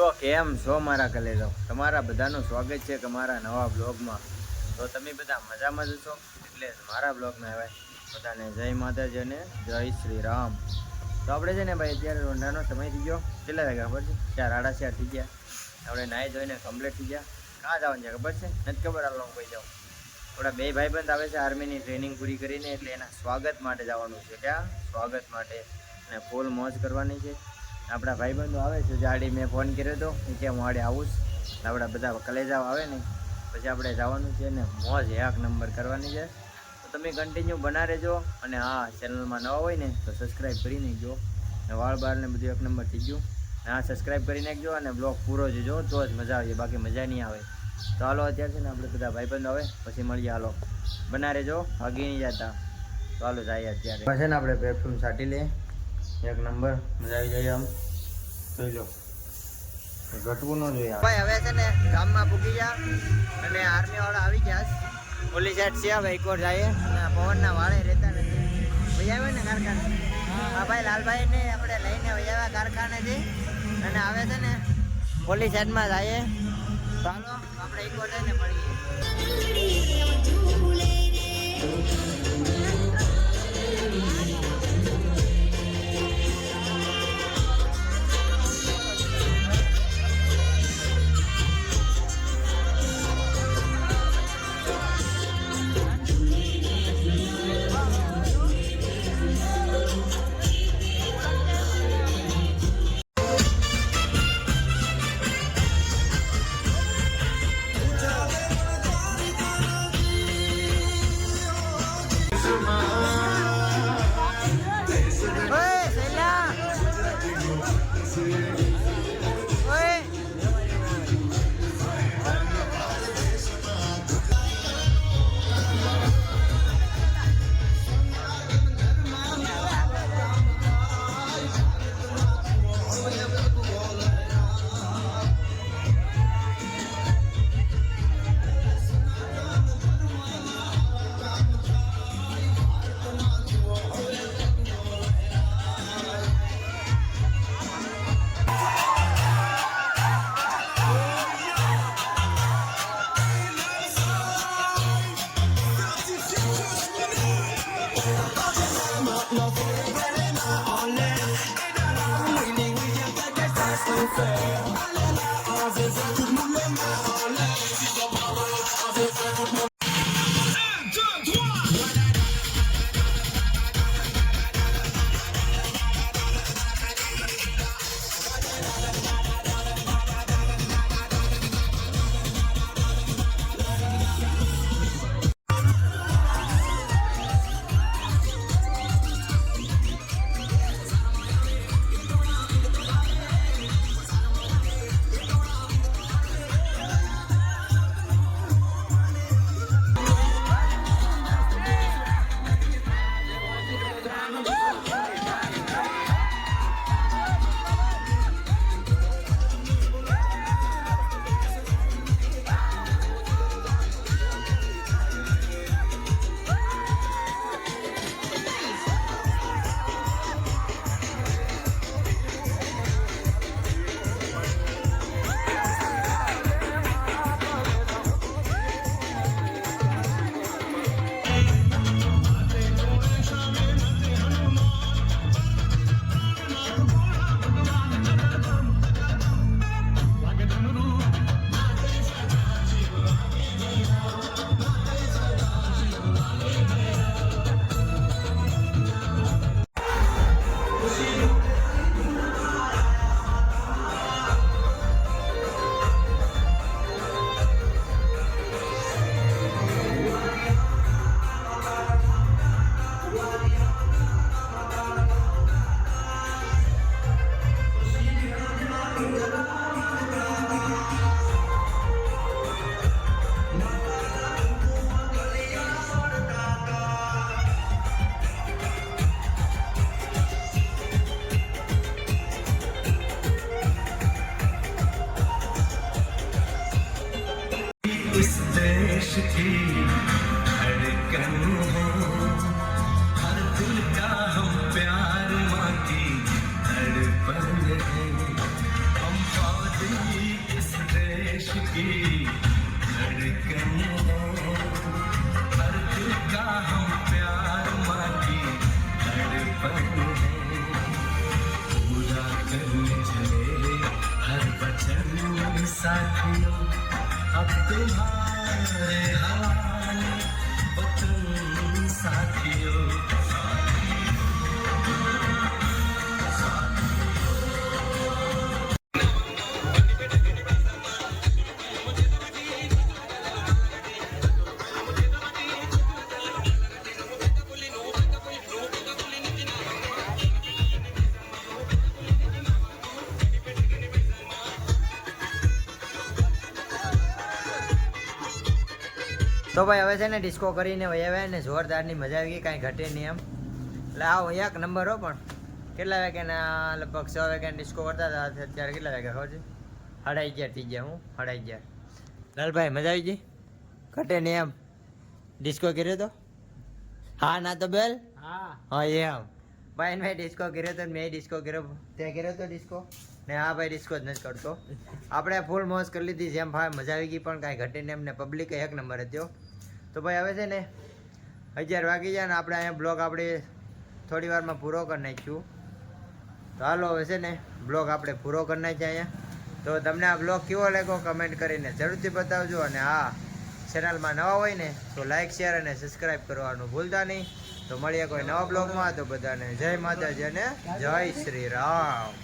તો કેમ છો મારા કલેજો? તમારા બધાનું સ્વાગત છે કે મારા નવા બ્લોગમાં. તો તમે બધા મજામાં જ છો? એટલે મારા બ્લોગમાં આવે બધાને જય માતાજી અને જય શ્રી રામ તો આપણે છે ને ભાઈ અત્યારે રોંઢાનો સમય થઈ ગયો. કેટલા વાગ્યા ખબર છે? ચાર ચાર થઈ ગયા. આપણે નાહી ધોઈને કમ્પ્લીટ થઈ ગયા. કાં જવાનું છે ખબર છે? નથી ખબર આ લોકો કોઈ જાવ. આપણા બે ભાઈબંધ આવે છે, આર્મીની ટ્રેનિંગ પૂરી કરીને એટલે એના સ્વાગત માટે જવાનું છે. ક્યાં? સ્વાગત માટે. અને ફૂલ મોજ કરવાની છે. આપણા ભાઈબંધો આવે છે જાડી મેં ફોન કર્યો હતો કે હું આડે આવું જ આપણા બધા કલેજાઓ આવે ને, પછી આપણે જવાનું છે ને, મોજ એક નંબર કરવાની છે. તો તમે કન્ટિન્યુ બના રહેજો અને હા ચેનલમાં નવા હોય ને, તો સબસ્ક્રાઈબ કરી નાખજો. વાળ બાર ને બધું એક નંબર થઈ ગયું. હા સબસ્ક્રાઈબ કરી નાખજો અને બ્લોગ પૂરો જોજો, તો જ મજા આવશે બાકી મજા નહીં આવે. તો હાલો, અત્યારે છે ને આપણે બધા ભાઈબંધો આવે, પછી મળીએ હાલો. બના રહેજો ભાગી નહીં જતા. તો હાલો જાય અત્યારે. પછી ને આપણે પરફ્યુમ છાંટી લઈએ. એક નંબર મજા આવી જાય આમ. જોઈ લો. ઘટવું ન જોઈએ ભાઈ હવે છે ને ગામમાં પૂકી ગયા અને આર્મી વાળા આવી ગયા પોલીસ સાઈડ છે હવે એક વાર જાય. અને પવનના વાળે રહેતા નથી. ભાઈ આવે ને કારખાને? હા ભાઈ લાલભાઈ ને આપણે લઈને વૈયાવા કારખાનેથી. અને આવે છે ને ઓલી સાઈડમાં જાય. ચાલો આપણે એક વાર જઈને મળીએ. इस धड़कन हो हर दिल का हम प्यार माँ की धड़पन है हम फौज इस देश की वचन साथियों अब तुम्हारे हवाले वतन साथियों તો ભાઈ હવે છે ને ડિસ્કો કરીને વહી ને જોરદારની મજા આવી ગઈ કાંઈ ઘટે નહીં એમ. એટલે આવો એક નંબર હો પણ. કેટલા વાગ્યાના? લગભગ છ વાગ્યાના ડિસ્કો કરતા હતા અત્યારે કેટલા વાગ્યા ખબર છે? સાડા અગિયાર થઈ ગયા હું સાડા અગિયાર. લાલભાઈ મજા આવી ગઈ? ઘટે નહીં એમ. ડિસ્કો કર્યો તો? હા ના તો બેલ? હા. હા એમ. ભાઈ મેં ડિસ્કો કર્યો તો મેં ડિસ્કો કર્યો. તે કર્યો તો ડિસ્કો ને હા ભાઈ ડિસ્કો જ નથી કરતો. આપણે ફૂલ મોજ કરી લીધી, જેમ ભાઈ મજા આવી ગઈ, પણ કાંઈ ઘટીને એમને પબ્લિક એક નંબર હતો તો ભાઈ હવે છે ને, અગિયાર વાગી જાય ને આપણે અહીંયા બ્લોગ આપણે થોડી વારમાં પૂરો કરી નાખ્યું. તો હાલો હવે છે ને બ્લોગ આપણે પૂરો કરી નાખ્યા અહીંયા. તો તમને આ બ્લોગ કેવો લાગ્યો કમેન્ટ કરીને જરૂરથી બતાવજો. અને હા ચેનલમાં નવા હોય ને, તો લાઇક શેર અને સબસ્ક્રાઈબ કરવાનું ભૂલતા નહીં. તો મળીએ કોઈ નવા બ્લોગમાં. તો બધાને જય માતાજી અને જય શ્રી રામ.